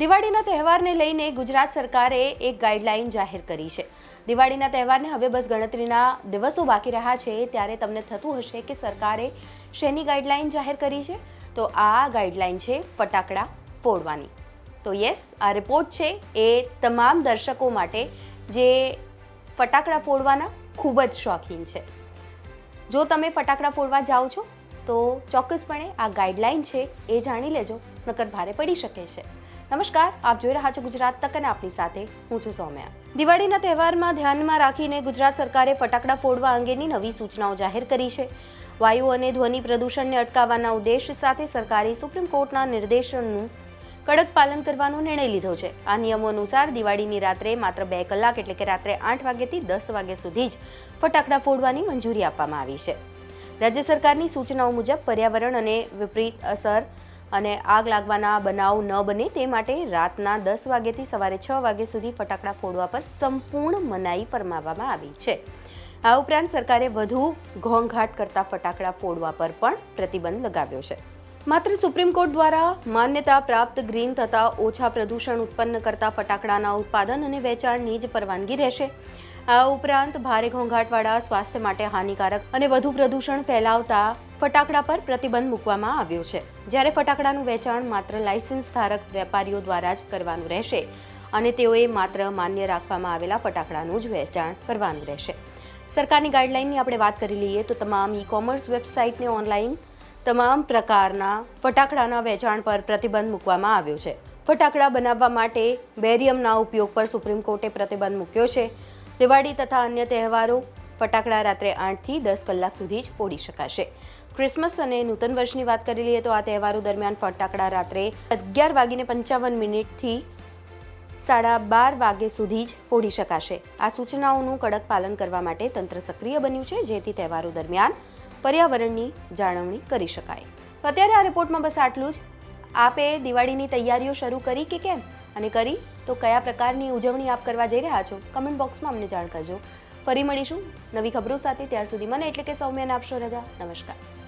દિવાળીના તહેવારને લઈને ગુજરાત સરકારે એક ગાઈડલાઈન જાહેર કરી છે. દિવાળીના તહેવારને હવે બસ ગણતરીના દિવસો બાકી રહ્યા છે, ત્યારે તમને થતું હશે કે સરકારે શેની ગાઈડલાઈન જાહેર કરી છે? તો આ ગાઈડલાઈન છે ફટાકડા ફોડવાની. તો યસ, આ રિપોર્ટ છે એ તમામ દર્શકો માટે જે ફટાકડા ફોડવાના ખૂબ જ શોખીન છે. જો તમે ફટાકડા ફોડવા જાઓ છો, તો ચોક્કસપણે આ ગાઈડલાઈન છે એ જાણી લેજો, નકર ભારે પડી શકે છે. નમસ્કાર, આપ જોઈ રહ્યા છો ગુજરાત તક અને આપની સાથે હું છું સૌમ્યા. દિવાળીના તહેવારમાં ધ્યાનમાં રાખીને ગુજરાત સરકારે ફટાકડા ફોડવા અંગેની નવી સૂચનાઓ જાહેર કરી છે. વાયુ અને ધ્વનિ પ્રદૂષણને અટકાવવાના ઉદ્દેશ સાથે સરકારે સુપ્રીમ કોર્ટના નિર્દેશનનું કડક પાલન કરવાનો નિર્ણય લીધો છે. આ નિયમો અનુસાર દિવાળીની રાત્રે માત્ર બે કલાક એટલે કે રાત્રે આઠ વાગ્યાથી દસ વાગ્યા સુધી જ ફટાકડા ફોડવાની મંજૂરી આપવામાં આવી છે. રાજ્ય સરકારની સૂચનાઓ મુજબ પર્યાવરણ અને વિપરીત અસર અને આગ લાગવાના બનાવ ન બને તે માટે રાતના દસ વાગ્યાથી સવારે છ વાગ્યા સુધી ફટાકડા ફોડવા પર સંપૂર્ણ મનાઈ ફરમાવવામાં આવી છે. આ ઉપરાંત સરકારે વધુ ઘોંઘાટ કરતા ફટાકડા ફોડવા પર પણ પ્રતિબંધ લગાવ્યો છે. માત્ર સુપ્રીમ કોર્ટ દ્વારા માન્યતા પ્રાપ્ત ગ્રીન તથા ઓછા પ્રદૂષણ ઉત્પન્ન કરતા ફટાકડાના ઉત્પાદન અને વેચાણની જ પરવાનગી રહેશે. આ ઉપરાંત ભારે ઘોંઘાટવાળા સ્વાસ્થ્ય માટે હાનિકારક અને વધુ પ્રદૂષણ ફેલાવતા ફટાકડા પર પ્રતિબંધ મૂકવામાં આવ્યો છે. જ્યારે ફટાકડાનું વેચાણ માત્ર લાયસન્સ ધારક વેપારીઓ દ્વારા જ કરવાનું રહેશે અને તેઓએ માત્ર માન્ય રાખવામાં આવેલા ફટાકડાનું જ વેચાણ કરવાનું રહેશે. સરકારની ગાઈડલાઇનની આપણે વાત કરી લઈએ તો તમામ ઈ કોમર્સ વેબસાઇટને ઓનલાઈન તમામ પ્રકારના ફટાકડાના વેચાણ પર પ્રતિબંધ મૂકવામાં આવ્યો છે. ફટાકડા બનાવવા માટે બેરિયમના ઉપયોગ પર સુપ્રીમ કોર્ટે પ્રતિબંધ મૂક્યો છે. દિવાળી તથા અન્ય તહેવારો ફટાકડા રાત્રે આઠથી દસ કલાક સુધી જ ફોડી શકાશે. ક્રિસમસ અને નૂતન વર્ષની વાત કરી લઈએ તો આ તહેવારો દરમિયાન ફટાકડા રાત્રે અગિયાર વાગીને પંચાવન મિનિટથી સાડા બાર વાગે સુધી જ ફોડી શકાશે. આ સૂચનાઓનું કડક પાલન કરવા માટે તંત્ર સક્રિય બન્યું છે, જેથી તહેવારો દરમિયાન પર્યાવરણની જાળવણી કરી શકાય. અત્યારે આ રિપોર્ટમાં બસ આટલું જ. આપે દિવાળીની તૈયારીઓ શરૂ કરી કે કેમ? અને કરી તો કયા પ્રકારની ઉજવણી આપ કરવા જઈ રહ્યા છો કમેન્ટ બોક્સમાં અમને જાણ કરજો. ફરી મળીશું નવી ખબરો સાથે. ત્યાર સુધી મને એટલે કે સૌમ્યાને આપશો રજા. નમસ્કાર.